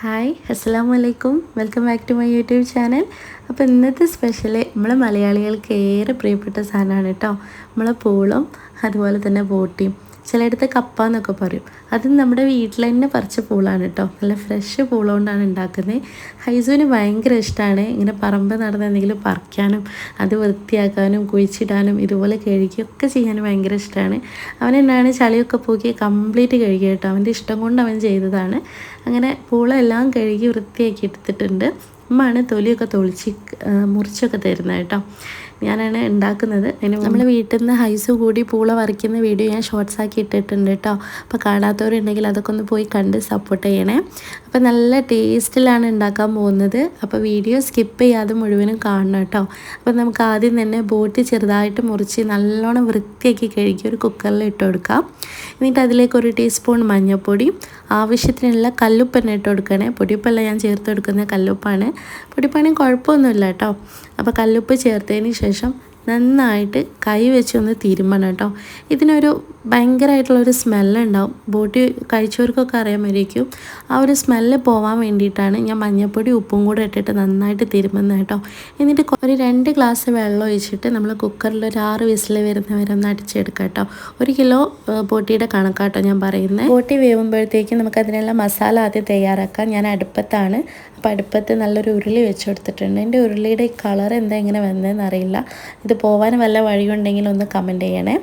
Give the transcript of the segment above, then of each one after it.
Hi അസ്സാം വലൈക്കും welcome back to my YouTube channel. അപ്പോൾ ഇന്നത്തെ സ്പെഷ്യൽ നമ്മളെ മലയാളികൾക്ക് ഏറെ പ്രിയപ്പെട്ട സാധനമാണ് കേട്ടോ. നമ്മളെ പൂളും അതുപോലെ തന്നെ ബോട്ടിയും. ചിലയിടത്ത് കപ്പ എന്നൊക്കെ പറയും. അത് നമ്മുടെ വീട്ടിൽ തന്നെ പറിച്ച പൂളാണ് കേട്ടോ. നല്ല ഫ്രഷ് പൂളുകൊണ്ടാണ് ഉണ്ടാക്കുന്നത്. ഹൈസുവിന് ഭയങ്കര ഇഷ്ടമാണ് ഇങ്ങനെ പറമ്പ് നടന്ന് എന്തെങ്കിലും പറിക്കാനും അത് വൃത്തിയാക്കാനും കുഴിച്ചിടാനും ഇതുപോലെ കഴുകിയൊക്കെ ചെയ്യാൻ ഭയങ്കര ഇഷ്ടമാണ് അവൻ എന്നാണ് ചളിയൊക്കെ പോക്കി കംപ്ലീറ്റ് കഴുകി കേട്ടോ. അവന്റെ ഇഷ്ടം കൊണ്ട് അവൻ ചെയ്തതാണ്. അങ്ങനെ പൂളെല്ലാം കഴുകി വൃത്തിയാക്കി എടുത്തിട്ടുണ്ട്. ഉമ്മയാണ് തൊലിയൊക്കെ തൊളിച്ച് മുറിച്ചൊക്കെ തരുന്നത് കേട്ടോ. ഞാനാണ് ഉണ്ടാക്കുന്നത്. അതിന് നമ്മൾ വീട്ടിൽ നിന്ന് ഹൈസ് കൂടി പൂള വരയ്ക്കുന്ന വീഡിയോ ഞാൻ ഷോർട്സ് ആക്കി ഇട്ടിട്ടുണ്ട് കേട്ടോ. അപ്പോൾ കാണാത്തവരുണ്ടെങ്കിൽ അതൊക്കെ ഒന്ന് പോയി കണ്ട് സപ്പോർട്ട് ചെയ്യണേ. അപ്പോൾ നല്ല ടേസ്റ്റിലാണ് ഉണ്ടാക്കാൻ പോകുന്നത്. അപ്പോൾ വീഡിയോ സ്കിപ്പ് ചെയ്യാതെ മുഴുവനും കാണണം കേട്ടോ. അപ്പോൾ നമുക്ക് ആദ്യം തന്നെ ബോട്ട് ചെറുതായിട്ട് മുറിച്ച് നല്ലോണം വൃത്തിയാക്കി കഴുകി ഒരു കുക്കറിൽ ഇട്ട് കൊടുക്കാം. എന്നിട്ട് അതിലേക്ക് ഒരു ടീസ്പൂൺ മഞ്ഞൾപ്പൊടി. ആവശ്യത്തിനുള്ള കല്ലുപ്പന്നെ ഇട്ട് കൊടുക്കണേ. പൊടിയപ്പല്ല ഞാൻ ചേർത്ത് കൊടുക്കുന്ന കല്ലുപ്പാണ്. പൊടിപ്പാണെങ്കിൽ കുഴപ്പമൊന്നുമില്ല കേട്ടോ. അപ്പോൾ കല്ലുപ്പ് ചേർത്തതിന് ശേഷം നന്നായിട്ട് കൈ വെച്ച് ഒന്ന് തിരുമ്പണം കേട്ടോ. ഇതിനൊരു ഭയങ്കരമായിട്ടുള്ളൊരു സ്മെല്ലുണ്ടാവും. ബോട്ടി കഴിച്ചവർക്കൊക്കെ അറിയാമായിരിക്കും. ആ ഒരു സ്മെല്ല് പോവാൻ വേണ്ടിയിട്ടാണ് ഞാൻ മഞ്ഞൾപ്പൊടി ഉപ്പും കൂടെ ഇട്ടിട്ട് നന്നായിട്ട് തിരുമ്പുന്നത് കേട്ടോ. എന്നിട്ട് ഒരു രണ്ട് ഗ്ലാസ് വെള്ളം ഒഴിച്ചിട്ട് നമ്മൾ കുക്കറിൽ ഒരു ആറ് വിസിൽ വരുന്ന വരെ ഒന്ന് അടിച്ചെടുക്കാം കേട്ടോ. ഒരു കിലോ ബോട്ടിയുടെ കണക്കാട്ടോ ഞാൻ പറയുന്നത്. ബോട്ടി വേവുമ്പോഴത്തേക്കും നമുക്ക് അതിനുള്ള മസാല ആദ്യം തയ്യാറാക്കാം. ഞാൻ അടുപ്പത്താണ്. അപ്പോൾ അടുപ്പത്ത് നല്ലൊരു ഉരുളി വെച്ച് കൊടുത്തിട്ടുണ്ട് എന്റെ ഉരുളിയുടെ കളർ എന്താ ഇങ്ങനെ വന്നതെന്ന് അറിയില്ല. ഇത് പോവാൻ വല്ല വഴിയുണ്ടെങ്കിൽ ഒന്ന് കമന്റ് ചെയ്യണേ.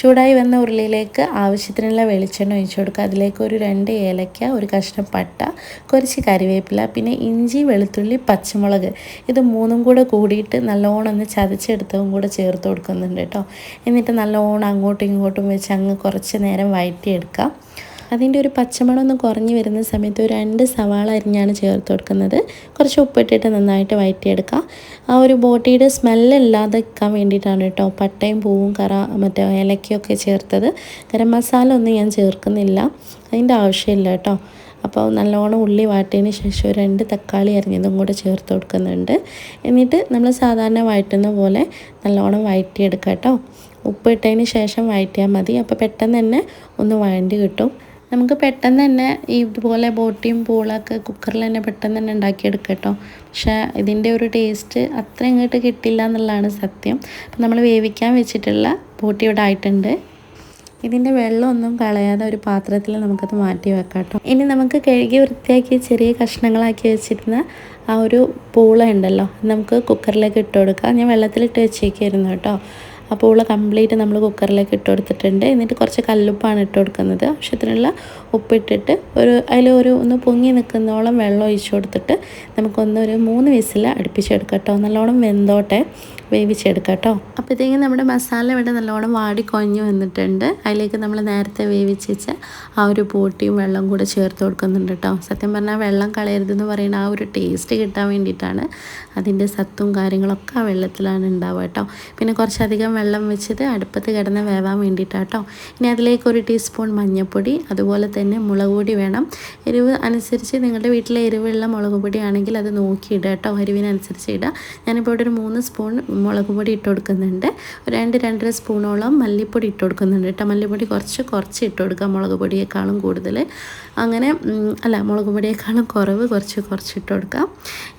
ചൂടായി വന്ന ഉരുളിയിലേക്ക് ആവശ്യത്തിനുള്ള വെളിച്ചെണ്ണ ഒഴിച്ചു കൊടുക്കുക. അതിലേക്ക് ഒരു രണ്ട് ഏലക്ക ഒരു കഷ്ണം പട്ട കുറച്ച് കറിവേപ്പില പിന്നെ ഇഞ്ചി വെളുത്തുള്ളി പച്ചമുളക്. ഇത് മൂന്നും കൂടെ കൂടിയിട്ട് നല്ലോണം ഒന്ന് ചതച്ചെടുത്തതും കൂടെ ചേർത്ത് കൊടുക്കുന്നുണ്ട് കേട്ടോ. എന്നിട്ട് നല്ലോണം അങ്ങോട്ടും ഇങ്ങോട്ടും വെച്ച് അങ്ങ് കുറച്ച് നേരം വഴറ്റിയെടുക്കാം അതിന്റെ ഒരു പച്ചമണം ഒന്ന് കുറഞ്ഞ് വരുന്ന സമയത്ത് ഒരു രണ്ട് സവാള അരിഞ്ഞാണ് ചേർത്ത് കൊടുക്കുന്നത്. കുറച്ച് ഉപ്പിട്ടിട്ട് നന്നായിട്ട് വഴറ്റിയെടുക്കുക ആ ഒരു ബോട്ടിയുടെ സ്മെല്ലില്ലാതെ നിൽക്കാൻ വേണ്ടിയിട്ടാണ് കേട്ടോ പട്ടയും പൂവും കറ മറ്റേ ഏലക്കയൊക്കെ ചേർത്തത്. ഗരം മസാല ഒന്നും ഞാൻ ചേർക്കുന്നില്ല. അതിന്റെ ആവശ്യമില്ല കേട്ടോ. അപ്പോൾ നല്ലോണം ഉള്ളി വാട്ടിയതിന് ശേഷം രണ്ട് തക്കാളി അരിഞ്ഞതും കൂടെ ചേർത്ത് കൊടുക്കുന്നുണ്ട്. എന്നിട്ട് നമ്മൾ സാധാരണ വഴറ്റുന്ന പോലെ നല്ലോണം വഴറ്റിയെടുക്കാം കേട്ടോ. ഉപ്പിട്ടതിന് ശേഷം വഴറ്റിയാൽ മതി. അപ്പോൾ പെട്ടെന്ന് തന്നെ ഒന്ന് വഴണ്ടി കിട്ടും. നമുക്ക് പെട്ടെന്ന് തന്നെ ഇതുപോലെ ബോട്ടിയും പൂളൊക്കെ കുക്കറിൽ തന്നെ പെട്ടെന്ന് തന്നെ ഉണ്ടാക്കിയെടുക്കാം കേട്ടോ പക്ഷേ ഇതിന്റെ ഒരു ടേസ്റ്റ് അത്ര ഇങ്ങോട്ട് കിട്ടില്ല എന്നുള്ളതാണ് സത്യം. അപ്പം നമ്മൾ വേവിക്കാൻ വെച്ചിട്ടുള്ള ബോട്ടി ഇവിടെ ആയിട്ടുണ്ട്. ഇതിന്റെ വെള്ളമൊന്നും കളയാതെ ഒരു പാത്രത്തിൽ നമുക്കത് മാറ്റി വെക്കാം കേട്ടോ ഇനി നമുക്ക് കഴുകി വൃത്തിയാക്കി ചെറിയ കഷ്ണങ്ങളാക്കി വെച്ചിരുന്ന ആ ഒരു പൂള ഉണ്ടല്ലോ നമുക്ക് കുക്കറിലേക്ക് ഇട്ട് കൊടുക്കാം. ഞാൻ വെള്ളത്തിലിട്ട് വെച്ചേക്കായിരുന്നു കേട്ടോ. ആ ഉള്ള കംപ്ലീറ്റ് നമ്മൾ കുക്കറിലേക്ക് ഇട്ട് കൊടുത്തിട്ടുണ്ട്. എന്നിട്ട് കുറച്ച് കല്ലുപ്പാണ് ഇട്ട് കൊടുക്കുന്നത്. ആവശ്യത്തിനുള്ള ഉപ്പിട്ടിട്ട് ഒരു അതിൽ ഒരു ഒന്ന് പൊങ്ങി നിൽക്കുന്നോളം വെള്ളം ഒഴിച്ചു കൊടുത്തിട്ട് നമുക്കൊന്നൊരു മൂന്ന് വിസിൽ അടുപ്പിച്ചെടുക്കാം കേട്ടോ. നല്ലോണം വെന്തോട്ടെ വേവിച്ചെടുക്കാം കേട്ടോ. അപ്പോഴത്തേക്കും നമ്മുടെ മസാല ഇവിടെ നല്ലോണം വാടി കൊഞ്ഞ് വന്നിട്ടുണ്ട്. അതിലേക്ക് നമ്മൾ നേരത്തെ വേവിച്ച് വെച്ച ആ ഒരു പൂട്ടിയും വെള്ളം കൂടെ ചേർത്ത് കൊടുക്കുന്നുണ്ട് കേട്ടോ. സത്യം പറഞ്ഞാൽ വെള്ളം കളയരുതെന്ന് പറയുന്ന ആ ഒരു ടേസ്റ്റ് കിട്ടാൻ വേണ്ടിയിട്ടാണ് അതിന്റെ സത്തും കാര്യങ്ങളൊക്കെ ആ വെള്ളത്തിലാണ് ഉണ്ടാവുക കേട്ടോ. പിന്നെ കുറച്ചധികം വെള്ളം വെച്ചത് അടുപ്പത്ത് കിടന്ന് വേവാൻ വേണ്ടിയിട്ടാണ് കേട്ടോ ഇനി അതിലേക്ക് ഒരു ടീസ്പൂൺ മഞ്ഞൾപ്പൊടി അതുപോലെ തന്നെ മുളക് പൊടി വേണം. എരിവ് അനുസരിച്ച് നിങ്ങളുടെ വീട്ടിലെ എരിവുള്ള മുളക് പൊടി ആണെങ്കിൽ അത് നോക്കി ഇടുക കേട്ടോ. എരിവിനനുസരിച്ച് ഇടുക. ഞാനിപ്പോൾ ഇവിടെ ഒരു മൂന്ന് സ്പൂൺ മുളക് പൊടി ഇട്ട് കൊടുക്കുന്നുണ്ട്. രണ്ട് രണ്ടര സ്പൂണോളം മല്ലിപ്പൊടി ഇട്ട് കൊടുക്കുന്നുണ്ട് കേട്ടോ. മല്ലിപ്പൊടി കുറച്ച് കുറച്ച് ഇട്ട് കൊടുക്കുക മുളക് പൊടിയേക്കാളും കൂടുതൽ അങ്ങനെ അല്ല മുളക് പൊടിയേക്കാളും കുറവ് കുറച്ച് കുറച്ച് ഇട്ട് കൊടുക്കാം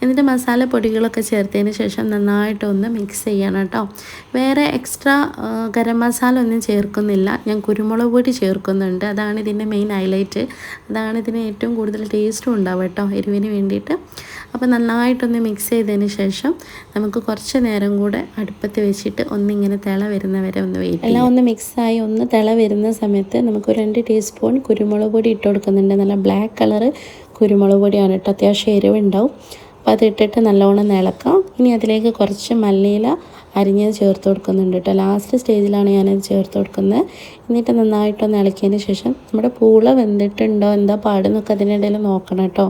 എന്നിട്ട് മസാല പൊടികളൊക്കെ ചേർത്തതിന് ശേഷം നന്നായിട്ടൊന്ന് മിക്സ് ചെയ്യണം കേട്ടോ. വേറെ എക്സ്ട്രാ ഗരം മസാല ഒന്നും ചേർക്കുന്നില്ല. ഞാൻ കുരുമുളക് പൊടി ചേർക്കുന്നുണ്ട്. അതാണ് ഇതിന്റെ മെയിൻ ഹൈലൈറ്റ് അതാണ് ഇതിന് ഏറ്റവും കൂടുതൽ ടേസ്റ്റും ഉണ്ടാവുക കേട്ടോ എരിവിന് വേണ്ടിയിട്ട്. അപ്പോൾ നന്നായിട്ടൊന്ന് മിക്സ് ചെയ്തതിന് ശേഷം നമുക്ക് കുറച്ച് നേരം കൂടെ അടുപ്പത്ത് വെച്ചിട്ട് ഒന്നിങ്ങനെ തിള വരുന്ന വരെ ഒന്ന് വെയിറ്റ് എല്ലാം ഒന്ന് മിക്സായി ഒന്ന് തിള വരുന്ന സമയത്ത് നമുക്ക് രണ്ട് ടീസ്പൂൺ കുരുമുളക് പൊടി ഇട്ട് കൊടുക്കുന്നുണ്ട്. നല്ല ബ്ലാക്ക് കളറ് കുരുമുളക് പൊടിയാണ് കേട്ടോ അത്യാവശ്യം എരിവുണ്ടാവും. അപ്പോൾ അതിട്ടിട്ട് നല്ലോണം ഇളക്കാം. ഇനി അതിലേക്ക് കുറച്ച് മല്ലിയില അരിഞ്ഞത് ചേർത്ത് കൊടുക്കുന്നുണ്ട് കേട്ടോ. ലാസ്റ്റ് സ്റ്റേജിലാണ് ഞാനത് ചേർത്ത് കൊടുക്കുന്നത്. എന്നിട്ട് നന്നായിട്ടൊന്ന് ഇളക്കിയതിന് ശേഷം നമ്മുടെ പൂള വെന്തിട്ടുണ്ടോ എന്താ പാടുന്നൊക്കെ അതിനിടയിൽ നോക്കണം കേട്ടോ.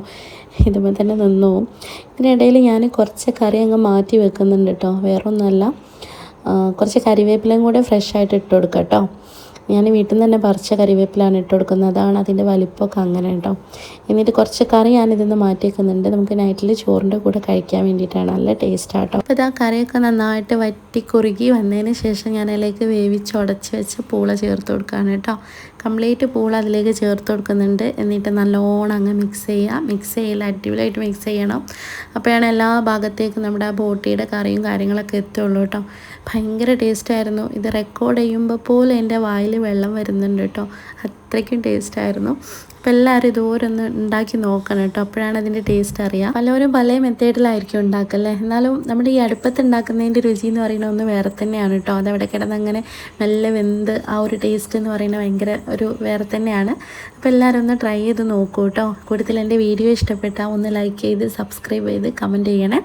ഇതുമ്പോൾ തന്നെ നിന്നു ഇതിനിടയിൽ ഞാൻ കുറച്ച് കറി അങ്ങ് മാറ്റി വെക്കുന്നുണ്ട് കേട്ടോ. വേറൊന്നുമല്ല. കുറച്ച് കറിവേപ്പിലയും കൂടെ ഫ്രഷ് ആയിട്ട് ഇട്ട് കൊടുക്കാം കേട്ടോ. ഞാൻ വീട്ടിൽ നിന്ന് തന്നെ പറിച്ച കറിവേപ്പിലാണ് ഇട്ട് കൊടുക്കുന്നത്. അതാണ് അതിന്റെ വലിപ്പമൊക്കെ അങ്ങനെ കേട്ടോ. എന്നിട്ട് കുറച്ച് കറി ഞാനിതൊന്ന് മാറ്റി വെക്കുന്നുണ്ട് നമുക്ക് നൈറ്റിൽ ചോറിന്റെ കൂടെ കഴിക്കാൻ വേണ്ടിയിട്ടാണ്. നല്ല ടേസ്റ്റ് ആട്ടോ അപ്പോൾ ഇതാ കറിയൊക്കെ നന്നായിട്ട് വറ്റി കുറുകി വന്നതിന് ശേഷം ഞാൻ അതിലേക്ക് വേവിച്ച് ഉടച്ച് വെച്ച് പൂള ചേർത്ത് കൊടുക്കുകയാണ് കേട്ടോ. കംപ്ലീറ്റ് പൂള അതിലേക്ക് ചേർത്ത് കൊടുക്കുന്നുണ്ട്. എന്നിട്ട് നല്ലോണം അങ്ങ് മിക്സ് ചെയ്യുക. മിക്സ് ചെയ്യില്ല അടിപൊളിയായിട്ട് മിക്സ് ചെയ്യണം. അപ്പോഴാണ് എല്ലാ ഭാഗത്തേക്കും നമ്മുടെ ആ ബോട്ടിയുടെ കറിയും കാര്യങ്ങളൊക്കെ എത്തുള്ളൂ കേട്ടോ. ഭയങ്കര ടേസ്റ്റായിരുന്നു ഇത് റെക്കോർഡ് ചെയ്യുമ്പോൾ പോലും എന്റെ വായിൽ വെള്ളം വരുന്നുണ്ട് കേട്ടോ. അത്രയ്ക്കും ടേസ്റ്റായിരുന്നു അപ്പോൾ എല്ലാവരും ഇതുപോലെ ഒന്ന് ഉണ്ടാക്കി നോക്കണം കേട്ടോ. അപ്പോഴാണ് അതിന്റെ ടേസ്റ്റ് അറിയാം. പലവരും പല മെത്തേഡിലായിരിക്കും ഉണ്ടാക്കല്ലേ എന്നാലും നമ്മുടെ ഈ അടുപ്പത്ത് ഉണ്ടാക്കുന്നതിന്റെ രുചി എന്ന് പറയുന്നത് ഒന്ന് വേറെ തന്നെയാണ് കേട്ടോ. അതവിടെ കിടന്ന് നല്ല വെന്ത് ആ ഒരു ടേസ്റ്റ് എന്ന് പറയുന്നത് ഭയങ്കര ഒരു വേറെ തന്നെയാണ്. അപ്പോൾ എല്ലാവരും ഒന്ന് ട്രൈ ചെയ്ത് നോക്കൂ കേട്ടോ. കൂടുതൽ എന്റെ വീഡിയോ ഇഷ്ടപ്പെട്ടാൽ ഒന്ന് ലൈക്ക് ചെയ്ത് സബ്സ്ക്രൈബ് ചെയ്ത് കമന്റ് ചെയ്യണേ.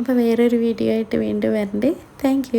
അപ്പോൾ വേറൊരു വീഡിയോ ആയിട്ട് വീണ്ടും വരണ്ടേ. താങ്ക്